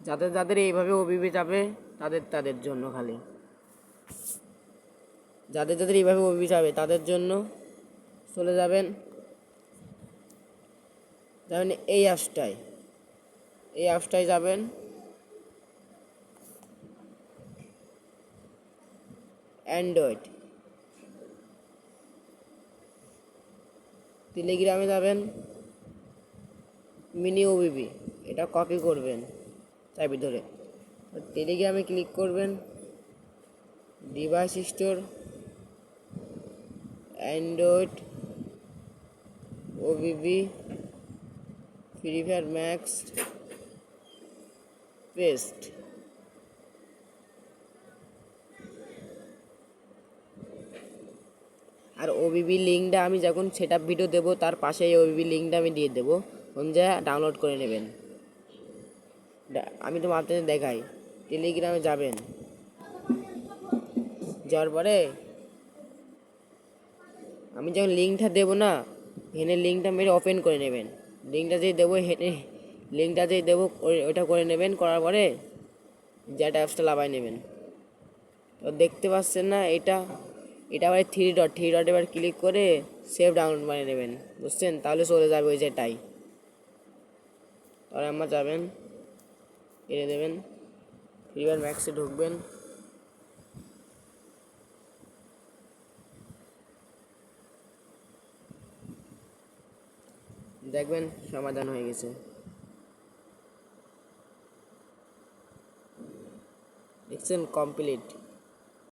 যাদের যাদের এইভাবে ওবিবি যাবে তাদের তাদের জন্য খালি। যাদের যাদের এইভাবে ওবিবি যাবে তাদের জন্য চলে যাবেন যাবেন এই অ্যাপসটায় এই অ্যাপসটায় যাবেন। অ্যান্ড্রয়েড। টেলিগ্রামে যাবেন। মিনি ওবিবি, এটা কপি করবেন। চাবি ধরে টেলিগ্রামে ক্লিক করবেন। Device store, Android OBB free fire max, paste. আর ওবিবি লিঙ্কটা আমি যখন সেট ভিডিও দেবো, তার পাশে এই ওবিবি লিঙ্কটা আমি দিয়ে দেবো। জায়গায় ডাউনলোড করে নেবেন। আমি তো আপনাদের দেখাই। টেলিগ্রামে যাবেন। যাওয়ার পরে আমি যখন লিঙ্কটা দেবো না, হেনে লিঙ্কটা মেরে ওপেন করে নেবেন। লিঙ্কটা যেই দেবো, হেনে লিঙ্কটা যেই দেবো ওইটা করে নেবেন। করার পরে জ্যাট অ্যাপসটা লাগাই নেবেন। তো দেখতে পাচ্ছেন না এটা? এটা আবার থ্রি ডট থ্রি ডট এবার ক্লিক করে সেভ ডাউনলোড বানিয়ে নেবেন। বুঝছেন? তাহলে চলে যাবে ওই যেটাই। তাহলে আমার যাবেন। এনে দেবেন ফ্রি ফায়ার ম্যাক্সে ঢুকবেন। দেখবেন সমাধান হয়ে গেছে। দেখছেন কমপ্লিট